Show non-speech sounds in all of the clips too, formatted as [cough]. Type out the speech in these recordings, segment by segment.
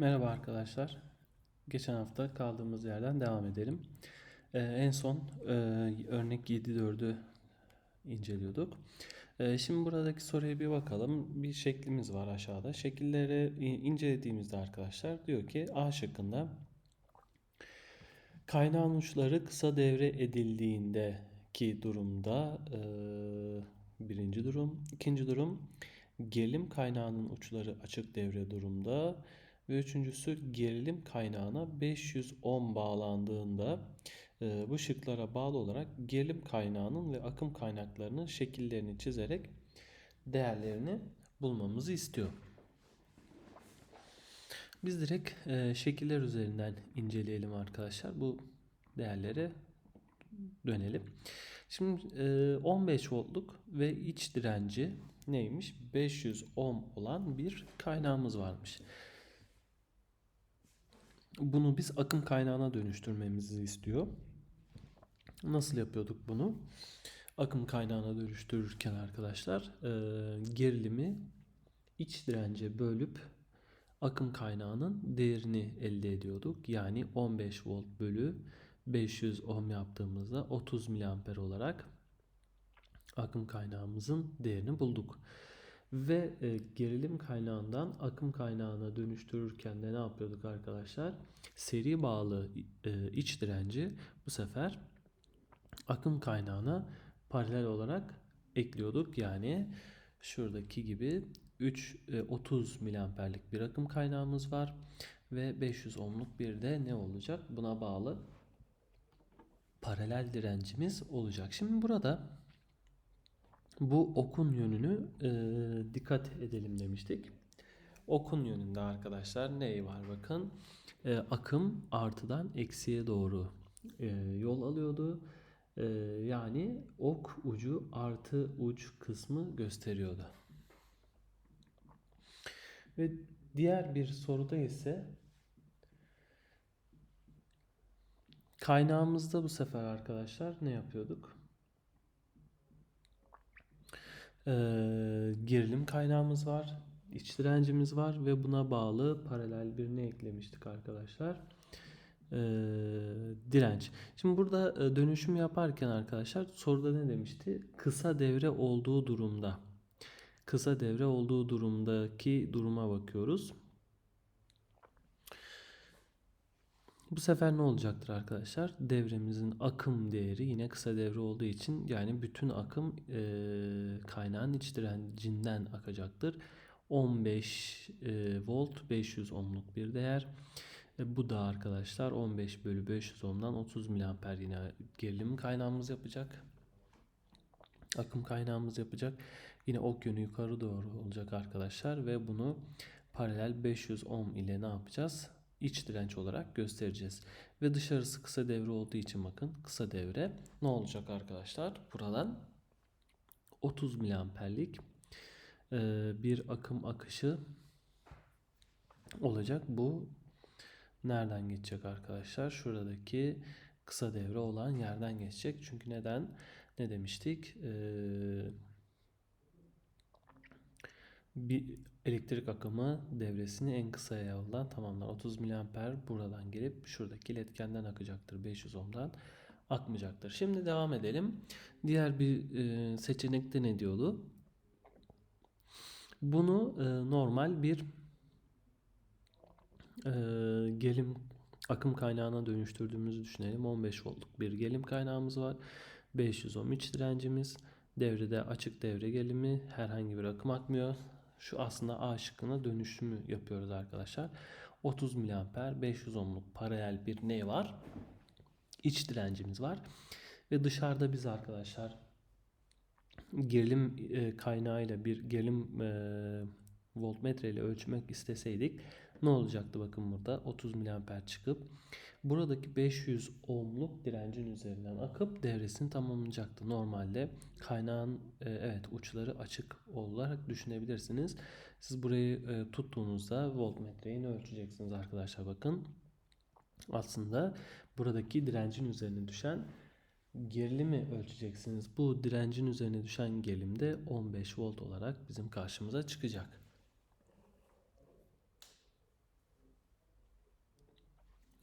Merhaba arkadaşlar. Geçen hafta kaldığımız yerden devam edelim. Ee, en son e, örnek 7.4'ü inceliyorduk. Ee, şimdi buradaki soruya bir bakalım. Bir şeklimiz var aşağıda. Şekilleri incelediğimizde arkadaşlar diyor ki A şıkkında kaynağın uçları kısa devre edildiğindeki durumda e, birinci durum. ikinci durum gerilim kaynağının uçları açık devre durumda ve üçüncüsü gerilim kaynağına 510 bağlandığında e, bu şıklara bağlı olarak gerilim kaynağının ve akım kaynaklarının şekillerini çizerek değerlerini bulmamızı istiyor. Biz direkt e, şekiller üzerinden inceleyelim arkadaşlar. Bu değerlere dönelim. Şimdi e, 15 voltluk ve iç direnci neymiş? 500 ohm olan bir kaynağımız varmış. Bunu biz akım kaynağına dönüştürmemizi istiyor. Nasıl yapıyorduk bunu? Akım kaynağına dönüştürürken arkadaşlar e, gerilimi iç dirence bölüp akım kaynağının değerini elde ediyorduk. Yani 15 volt bölü 500 ohm yaptığımızda 30 miliamper olarak akım kaynağımızın değerini bulduk. Ve e, gerilim kaynağından akım kaynağına dönüştürürken de ne yapıyorduk arkadaşlar? Seri bağlı e, iç direnci bu sefer akım kaynağına paralel olarak ekliyorduk. Yani şuradaki gibi 3 e, 30 miliamperlik bir akım kaynağımız var ve 500 ohmluk bir de ne olacak? Buna bağlı paralel direncimiz olacak. Şimdi burada bu okun yönünü e, dikkat edelim demiştik. Okun yönünde arkadaşlar ne var bakın. E, akım artıdan eksiye doğru e, yol alıyordu. E, yani ok ucu artı uç kısmı gösteriyordu. Ve diğer bir soruda ise kaynağımızda bu sefer arkadaşlar ne yapıyorduk? Ee, gerilim kaynağımız var, iç direncimiz var ve buna bağlı paralel bir ne eklemiştik arkadaşlar? Ee, direnç. Şimdi burada e, dönüşüm yaparken arkadaşlar soruda ne demişti? Kısa devre olduğu durumda. Kısa devre olduğu durumdaki duruma bakıyoruz. Bu sefer ne olacaktır arkadaşlar? Devremizin akım değeri yine kısa devre olduğu için yani bütün akım e, kaynağın iç direncinden akacaktır. 15 e, volt 500 ohmluk bir değer. E, bu da arkadaşlar 15 bölü 500 ohmdan 30 miliamper yine gerilim kaynağımız yapacak. Akım kaynağımız yapacak. Yine ok yönü yukarı doğru olacak arkadaşlar ve bunu paralel 500 ohm ile ne yapacağız? İç direnç olarak göstereceğiz. Ve dışarısı kısa devre olduğu için bakın kısa devre ne olacak arkadaşlar? Buradan 30 miliamperlik e, bir akım akışı olacak. Bu nereden geçecek arkadaşlar? Şuradaki kısa devre olan yerden geçecek. Çünkü neden? Ne demiştik? Eee bir elektrik akımı devresini en kısa yoldan tamamlar. 30 miliamper buradan gelip şuradaki iletkenden akacaktır. 500 ohm'dan akmayacaktır. Şimdi devam edelim. Diğer bir e, seçenekte ne diyordu? Bunu e, normal bir e, gelim akım kaynağına dönüştürdüğümüzü düşünelim. 15 voltluk bir gelim kaynağımız var. 500 ohm iç direncimiz. Devrede açık devre gelimi herhangi bir akım akmıyor. Şu aslında A şıkkına dönüşümü yapıyoruz arkadaşlar. 30 miliamper 500 ohmluk paralel bir ne var? İç direncimiz var. Ve dışarıda biz arkadaşlar gerilim e, kaynağıyla bir gerilim e, voltmetre ile ölçmek isteseydik ne olacaktı bakın burada 30 miliamper çıkıp buradaki 500 ohmluk direncin üzerinden akıp devresini tamamlayacaktı. Normalde kaynağın e, evet uçları açık olarak düşünebilirsiniz. Siz burayı e, tuttuğunuzda voltmetreyi ölçeceksiniz arkadaşlar bakın. Aslında buradaki direncin üzerine düşen gerilimi ölçeceksiniz. Bu direncin üzerine düşen gerilim de 15 volt olarak bizim karşımıza çıkacak.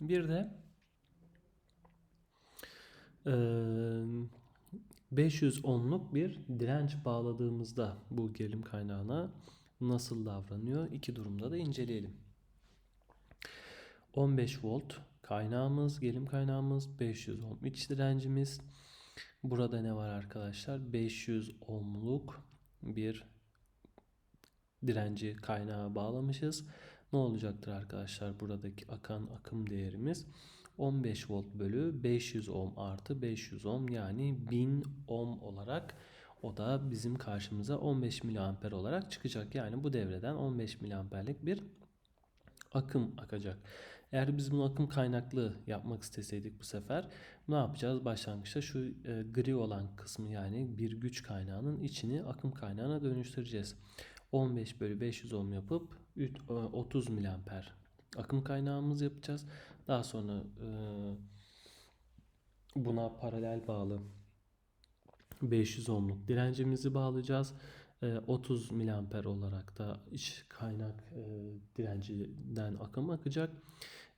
Bir de eee 500 ohmluk bir direnç bağladığımızda bu gerilim kaynağına nasıl davranıyor? İki durumda da inceleyelim. 15 volt kaynağımız, gerilim kaynağımız, 500 ohm iç direncimiz. Burada ne var arkadaşlar? 500 ohmluk bir direnci kaynağa bağlamışız. Ne olacaktır arkadaşlar? Buradaki akan akım değerimiz 15 volt bölü 500 ohm artı 500 ohm yani 1000 ohm olarak o da bizim karşımıza 15 miliamper olarak çıkacak. Yani bu devreden 15 miliamperlik bir akım akacak. Eğer biz bunu akım kaynaklı yapmak isteseydik bu sefer ne yapacağız? Başlangıçta şu e, gri olan kısmı yani bir güç kaynağının içini akım kaynağına dönüştüreceğiz. 15 bölü 500 ohm yapıp 30 miliamper akım kaynağımız yapacağız. Daha sonra e, buna paralel bağlı 500 ohmluk direncimizi bağlayacağız. 30 miliamper olarak da iç kaynak e, direncinden akım akacak.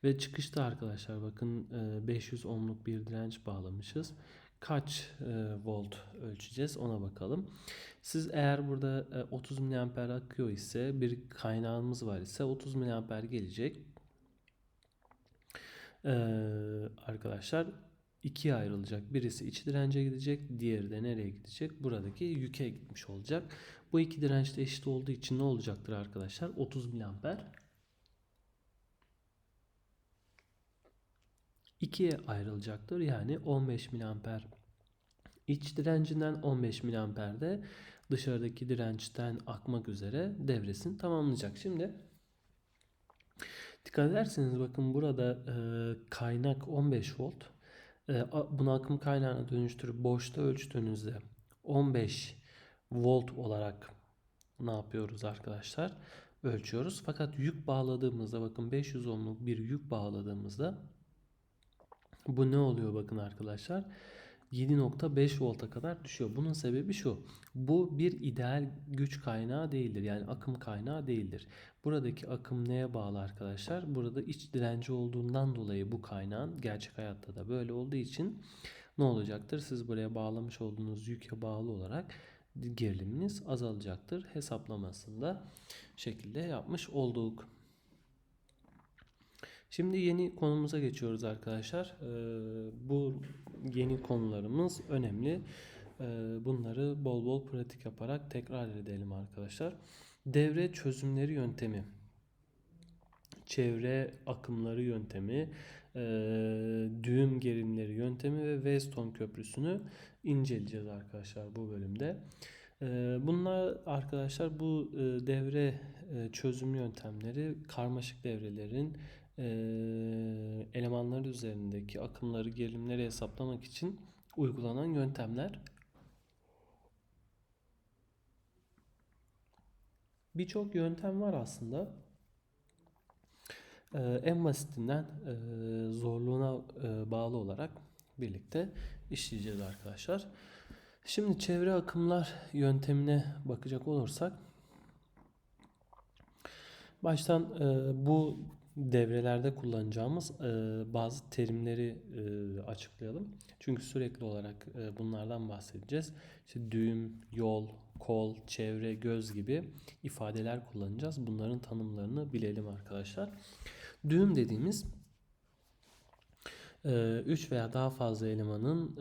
Ve çıkışta arkadaşlar bakın 500 ohmluk bir direnç bağlamışız kaç e, volt ölçeceğiz ona bakalım. Siz eğer burada e, 30 mA akıyor ise bir kaynağımız var ise 30 mA gelecek. E, arkadaşlar ikiye ayrılacak. Birisi iç dirence gidecek. Diğeri de nereye gidecek? Buradaki yüke gitmiş olacak. Bu iki direnç de eşit olduğu için ne olacaktır arkadaşlar? 30 mA 2'ye ayrılacaktır. Yani 15 miliamper iç direncinden 15 miliamper de dışarıdaki dirençten akmak üzere devresini tamamlayacak. Şimdi dikkat ederseniz bakın burada e, kaynak 15 volt. E, bunu akım kaynağına dönüştürüp boşta ölçtüğünüzde 15 volt olarak ne yapıyoruz arkadaşlar? Ölçüyoruz. Fakat yük bağladığımızda bakın 500 ohmluk bir yük bağladığımızda bu ne oluyor bakın arkadaşlar? 7.5 volta kadar düşüyor. Bunun sebebi şu. Bu bir ideal güç kaynağı değildir. Yani akım kaynağı değildir. Buradaki akım neye bağlı arkadaşlar? Burada iç direnci olduğundan dolayı bu kaynağın gerçek hayatta da böyle olduğu için ne olacaktır? Siz buraya bağlamış olduğunuz yüke bağlı olarak geriliminiz azalacaktır. Hesaplamasında şekilde yapmış olduk. Şimdi yeni konumuza geçiyoruz arkadaşlar. Ee, bu yeni konularımız önemli. Ee, bunları bol bol pratik yaparak tekrar edelim arkadaşlar. Devre çözümleri yöntemi, çevre akımları yöntemi, e, düğüm gerilimleri yöntemi ve Weston köprüsünü inceleyeceğiz arkadaşlar bu bölümde. Ee, bunlar arkadaşlar bu e, devre e, çözüm yöntemleri karmaşık devrelerin e, elemanları üzerindeki akımları, gerilimleri hesaplamak için uygulanan yöntemler. Birçok yöntem var aslında. En basitinden zorluğuna bağlı olarak birlikte işleyeceğiz arkadaşlar. Şimdi çevre akımlar yöntemine bakacak olursak baştan bu devrelerde kullanacağımız e, bazı terimleri e, açıklayalım. Çünkü sürekli olarak e, bunlardan bahsedeceğiz. İşte düğüm, yol, kol, çevre, göz gibi ifadeler kullanacağız. Bunların tanımlarını bilelim arkadaşlar. Düğüm dediğimiz 3 veya daha fazla elemanın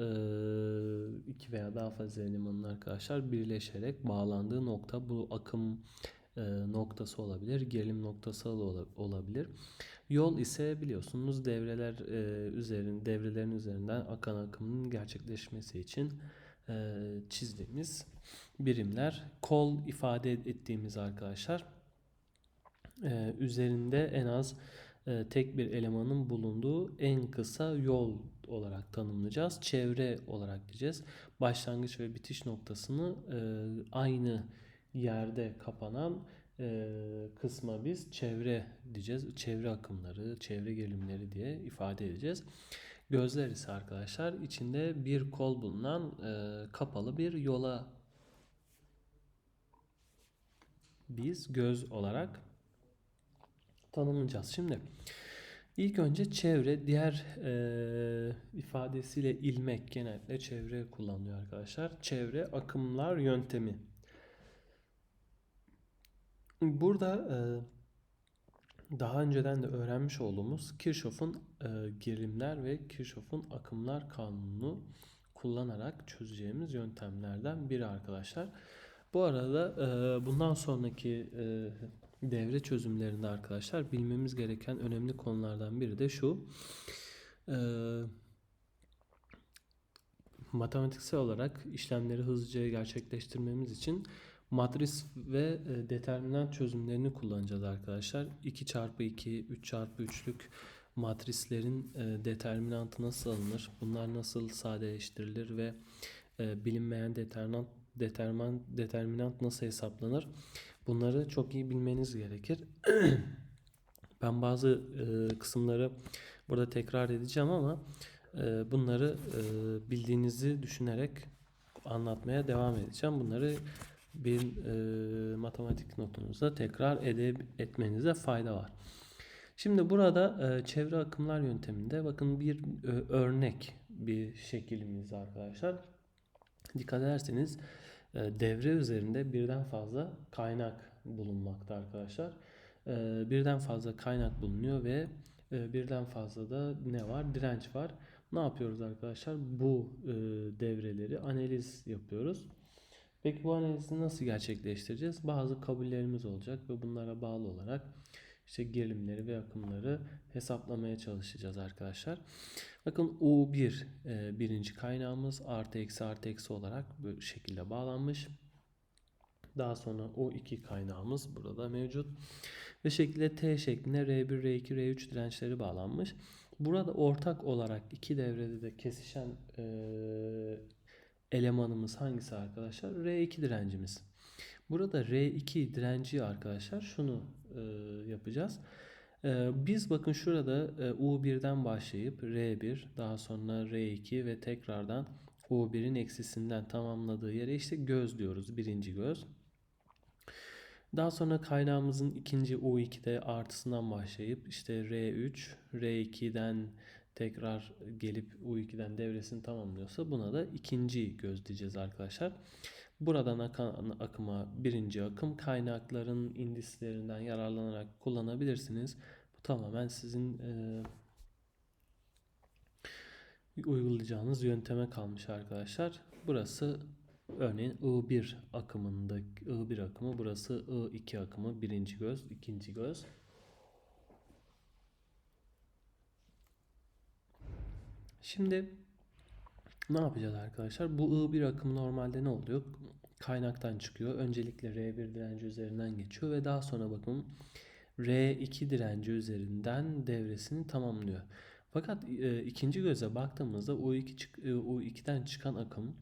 2 veya daha fazla elemanın arkadaşlar birleşerek bağlandığı nokta bu akım noktası olabilir, gerilim noktası olabilir. Yol ise biliyorsunuz devreler üzerin devrelerin üzerinden akan akımın gerçekleşmesi için çizdiğimiz birimler. Kol ifade ettiğimiz arkadaşlar üzerinde en az tek bir elemanın bulunduğu en kısa yol olarak tanımlayacağız. Çevre olarak diyeceğiz. Başlangıç ve bitiş noktasını aynı yerde kapanan kısma biz çevre diyeceğiz. Çevre akımları, çevre gerilimleri diye ifade edeceğiz. Gözler ise arkadaşlar içinde bir kol bulunan kapalı bir yola biz göz olarak tanımlayacağız. Şimdi İlk önce çevre, diğer eee, ifadesiyle ilmek genellikle çevre kullanılıyor arkadaşlar. Çevre akımlar yöntemi. Burada daha önceden de öğrenmiş olduğumuz Kirchhoff'un eee, gerilimler ve Kirchhoff'un akımlar kanunu kullanarak çözeceğimiz yöntemlerden biri arkadaşlar. Bu arada bundan sonraki devre çözümlerinde arkadaşlar bilmemiz gereken önemli konulardan biri de şu. Matematiksel olarak işlemleri hızlıca gerçekleştirmemiz için matris ve e, determinant çözümlerini kullanacağız arkadaşlar. 2 çarpı 2, 3 çarpı 3'lük matrislerin e, determinantı nasıl alınır? Bunlar nasıl sadeleştirilir ve e, bilinmeyen determinant determinant determinant nasıl hesaplanır? Bunları çok iyi bilmeniz gerekir. [clears throat] Ben bazı kısımları burada tekrar edeceğim ama bunları bildiğinizi düşünerek anlatmaya devam edeceğim. Bunları bir e, matematik notunuzda tekrar ede, etmenize fayda var. Şimdi burada e, çevre akımlar yönteminde bakın bir e, örnek bir şekilimiz arkadaşlar. Dikkat ederseniz e, devre üzerinde birden fazla kaynak bulunmakta arkadaşlar. E, birden fazla kaynak bulunuyor ve e, birden fazla da ne var? Direnç var. Ne yapıyoruz arkadaşlar? Bu e, devreleri analiz yapıyoruz. Peki bu analizi nasıl gerçekleştireceğiz? Bazı kabullerimiz olacak ve bunlara bağlı olarak işte gerilimleri ve akımları hesaplamaya çalışacağız arkadaşlar. Bakın U1 e, birinci kaynağımız artı eksi artı eksi olarak bu şekilde bağlanmış. Daha sonra O2 kaynağımız burada mevcut. Ve şekilde T şeklinde R1, R2, R3 dirençleri bağlanmış. Burada ortak olarak iki devrede de kesişen e, elemanımız hangisi arkadaşlar? R2 direncimiz. Burada R2 direnci arkadaşlar şunu e, yapacağız. E, biz bakın şurada e, U1'den başlayıp R1 daha sonra R2 ve tekrardan U1'in eksisinden tamamladığı yere işte göz diyoruz. Birinci göz. Daha sonra kaynağımızın ikinci U2'de artısından başlayıp işte R3, R2'den tekrar gelip U2'den devresini tamamlıyorsa buna da ikinci göz diyeceğiz arkadaşlar. Buradan akan akıma birinci akım kaynakların indislerinden yararlanarak kullanabilirsiniz. Bu tamamen sizin e, uygulayacağınız yönteme kalmış arkadaşlar. Burası örneğin I1 akımında I1 akımı burası I2 akımı birinci göz ikinci göz. Şimdi ne yapacağız arkadaşlar? Bu I1 akım normalde ne oluyor? Kaynaktan çıkıyor. Öncelikle R1 direnci üzerinden geçiyor ve daha sonra bakın R2 direnci üzerinden devresini tamamlıyor. Fakat e, ikinci göze baktığımızda U2 çık, e, U2'den çıkan akım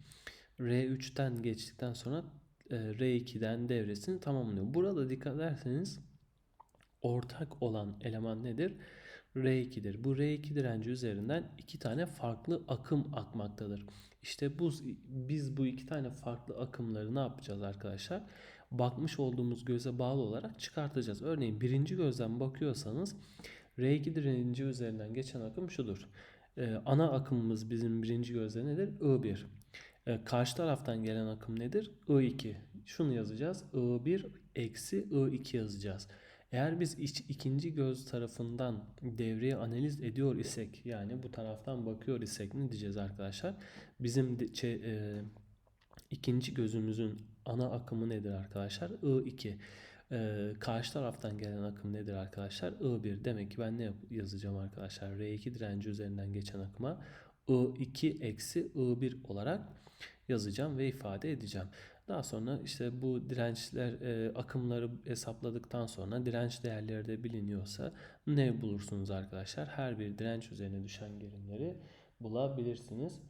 R3'ten geçtikten sonra e, R2'den devresini tamamlıyor. Burada dikkat ederseniz ortak olan eleman nedir? R2'dir. Bu R2 direnci üzerinden iki tane farklı akım akmaktadır. İşte bu biz bu iki tane farklı akımları ne yapacağız arkadaşlar? Bakmış olduğumuz göze bağlı olarak çıkartacağız. Örneğin birinci gözden bakıyorsanız R2 direnci üzerinden geçen akım şudur. Ee, ana akımımız bizim birinci gözde nedir? I1. Ee, karşı taraftan gelen akım nedir? I2. Şunu yazacağız. I1 eksi I2 yazacağız. Eğer biz iç, ikinci göz tarafından devreyi analiz ediyor isek yani bu taraftan bakıyor isek ne diyeceğiz arkadaşlar? Bizim de, çe, e, ikinci gözümüzün ana akımı nedir arkadaşlar? I2. E, karşı taraftan gelen akım nedir arkadaşlar? I1. Demek ki ben ne yazacağım arkadaşlar? R2 direnci üzerinden geçen akıma I2 eksi I1 olarak yazacağım ve ifade edeceğim. Daha sonra işte bu dirençler e, akımları hesapladıktan sonra direnç değerleri de biliniyorsa ne bulursunuz arkadaşlar? Her bir direnç üzerine düşen gerilimleri bulabilirsiniz.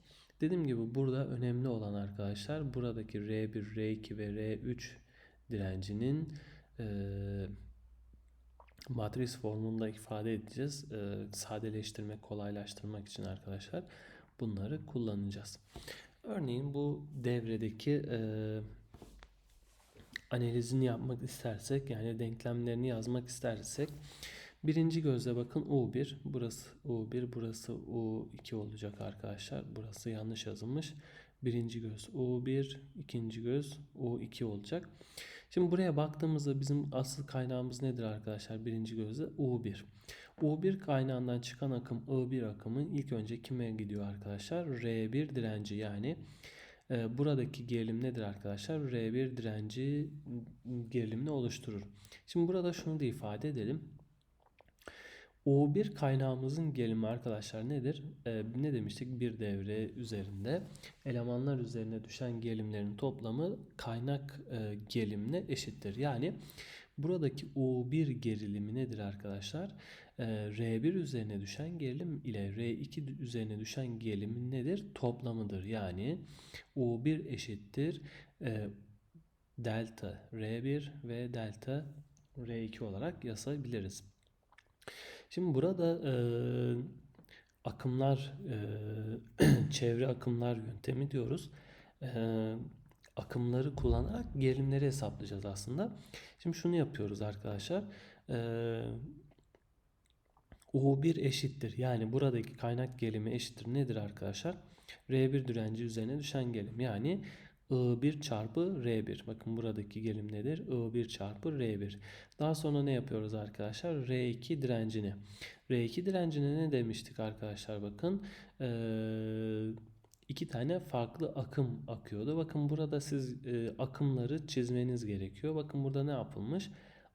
Dediğim gibi burada önemli olan arkadaşlar buradaki R1, R2 ve R3 direncinin e, matris formunda ifade edeceğiz. E, sadeleştirmek, kolaylaştırmak için arkadaşlar bunları kullanacağız. Örneğin bu devredeki e, analizini yapmak istersek yani denklemlerini yazmak istersek Birinci gözle bakın U1. Burası U1. Burası U2 olacak arkadaşlar. Burası yanlış yazılmış. Birinci göz U1. ikinci göz U2 olacak. Şimdi buraya baktığımızda bizim asıl kaynağımız nedir arkadaşlar? Birinci gözle U1. U1 kaynağından çıkan akım I1 akımı ilk önce kime gidiyor arkadaşlar? R1 direnci yani e, buradaki gerilim nedir arkadaşlar? R1 direnci gerilimini oluşturur. Şimdi burada şunu da ifade edelim. U1 kaynağımızın gerilimi arkadaşlar nedir? Ee, ne demiştik? Bir devre üzerinde elemanlar üzerine düşen gerilimlerin toplamı kaynak e, gerilimine eşittir. Yani buradaki U1 gerilimi nedir arkadaşlar? Ee, R1 üzerine düşen gerilim ile R2 üzerine düşen gerilimin nedir? Toplamıdır. Yani U1 eşittir e, delta R1 ve delta R2 olarak yazabiliriz. Şimdi burada e, akımlar, e, [clears throat] çevre akımlar yöntemi diyoruz. E, akımları kullanarak gerilimleri hesaplayacağız aslında. Şimdi şunu yapıyoruz arkadaşlar. E, U1 eşittir. Yani buradaki kaynak gerilimi eşittir. Nedir arkadaşlar? R1 direnci üzerine düşen gerilim. Yani I1 çarpı R1. Bakın buradaki gerilim nedir? I1 çarpı R1. Daha sonra ne yapıyoruz arkadaşlar? R2 direncini. R2 direncine ne demiştik arkadaşlar? Bakın ee, iki tane farklı akım akıyordu. Bakın burada siz e, akımları çizmeniz gerekiyor. Bakın burada ne yapılmış?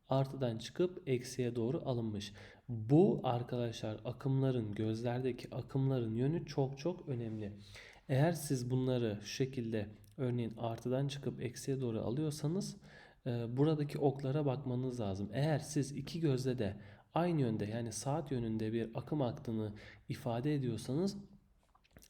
Artıdan çıkıp eksiye doğru alınmış. Bu arkadaşlar akımların gözlerdeki akımların yönü çok çok önemli. Eğer siz bunları şu şekilde örneğin artıdan çıkıp eksiye doğru alıyorsanız e, buradaki oklara bakmanız lazım. Eğer siz iki gözle de aynı yönde yani saat yönünde bir akım aktığını ifade ediyorsanız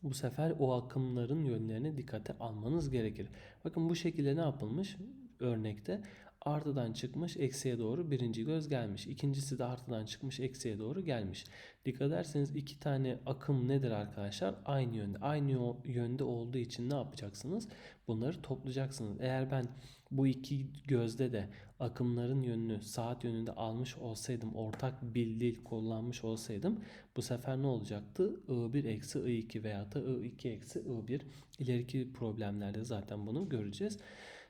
bu sefer o akımların yönlerine dikkate almanız gerekir. Bakın bu şekilde ne yapılmış? Örnekte artıdan çıkmış eksiye doğru birinci göz gelmiş. İkincisi de artıdan çıkmış eksiye doğru gelmiş. Dikkat ederseniz iki tane akım nedir arkadaşlar? Aynı yönde. Aynı yönde olduğu için ne yapacaksınız? Bunları toplayacaksınız. Eğer ben bu iki gözde de akımların yönünü saat yönünde almış olsaydım, ortak bir dil kullanmış olsaydım bu sefer ne olacaktı? I1 eksi I2 veya da I2 eksi I1. İleriki problemlerde zaten bunu göreceğiz.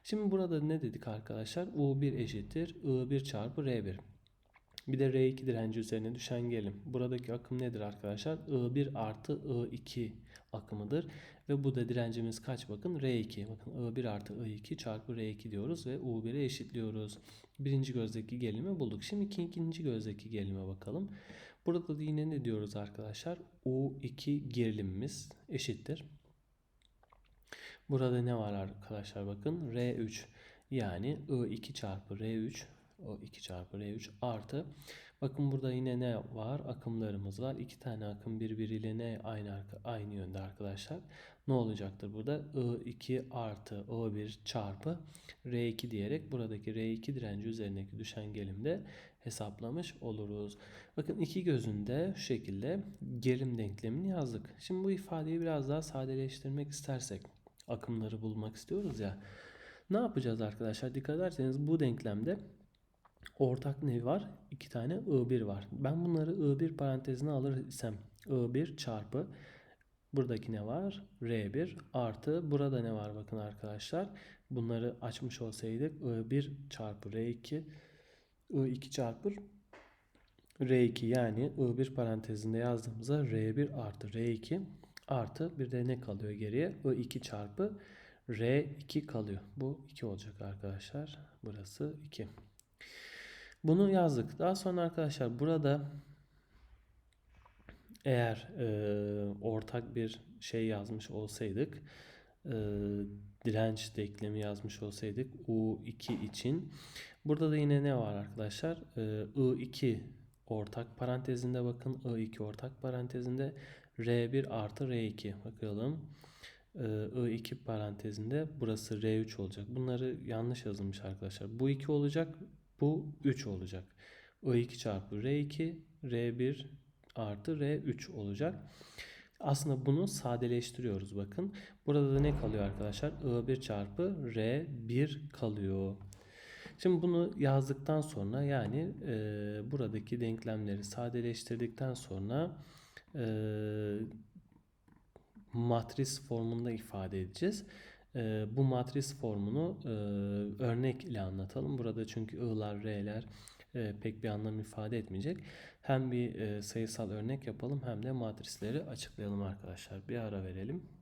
Şimdi burada ne dedik arkadaşlar? U1 eşittir I1 çarpı R1. Bir de R2 direnci üzerine düşen gerilim. Buradaki akım nedir arkadaşlar? I1 artı I2 akımıdır. Ve bu da direncimiz kaç bakın? R2. Bakın I1 artı I2 çarpı R2 diyoruz ve U1'e eşitliyoruz. Birinci gözdeki gerilimi bulduk. Şimdi iki, ikinci gözdeki gerilime bakalım. Burada da yine ne diyoruz arkadaşlar? U2 gerilimimiz eşittir. Burada ne var arkadaşlar bakın? R3 yani I2 çarpı R3 o 2 çarpı R3 artı. Bakın burada yine ne var? Akımlarımız var. İki tane akım birbiriyle ne aynı aynı yönde arkadaşlar? Ne olacaktır burada? I2 artı I1 çarpı R2 diyerek buradaki R2 direnci üzerindeki düşen gelimde hesaplamış oluruz. Bakın iki gözünde şu şekilde gelim denklemini yazdık. Şimdi bu ifadeyi biraz daha sadeleştirmek istersek akımları bulmak istiyoruz ya. Ne yapacağız arkadaşlar? Dikkat ederseniz bu denklemde ortak ne var? İki tane I1 var. Ben bunları I1 parantezine alır isem I1 çarpı buradaki ne var? R1 artı burada ne var bakın arkadaşlar. Bunları açmış olsaydık I1 çarpı R2 I2 çarpı R2 yani I1 parantezinde yazdığımızda R1 artı R2 artı bir de ne kalıyor geriye? I2 çarpı R2 kalıyor. Bu 2 olacak arkadaşlar. Burası 2. Bunu yazdık. Daha sonra arkadaşlar burada eğer e, ortak bir şey yazmış olsaydık e, direnç denklemi yazmış olsaydık U2 için burada da yine ne var arkadaşlar e, I2 ortak parantezinde bakın I2 ortak parantezinde R1 artı R2 bakalım. I2 parantezinde burası R3 olacak. Bunları yanlış yazılmış arkadaşlar. Bu 2 olacak. Bu 3 olacak. I2 çarpı R2 R1 artı R3 olacak. Aslında bunu sadeleştiriyoruz bakın. Burada da ne kalıyor arkadaşlar? I1 çarpı R1 kalıyor. Şimdi bunu yazdıktan sonra yani e, buradaki denklemleri sadeleştirdikten sonra e, matris formunda ifade edeceğiz. E, bu matris formunu e, örnek ile anlatalım. Burada çünkü i'lar, r'ler e, pek bir anlam ifade etmeyecek. Hem bir e, sayısal örnek yapalım hem de matrisleri açıklayalım arkadaşlar. Bir ara verelim.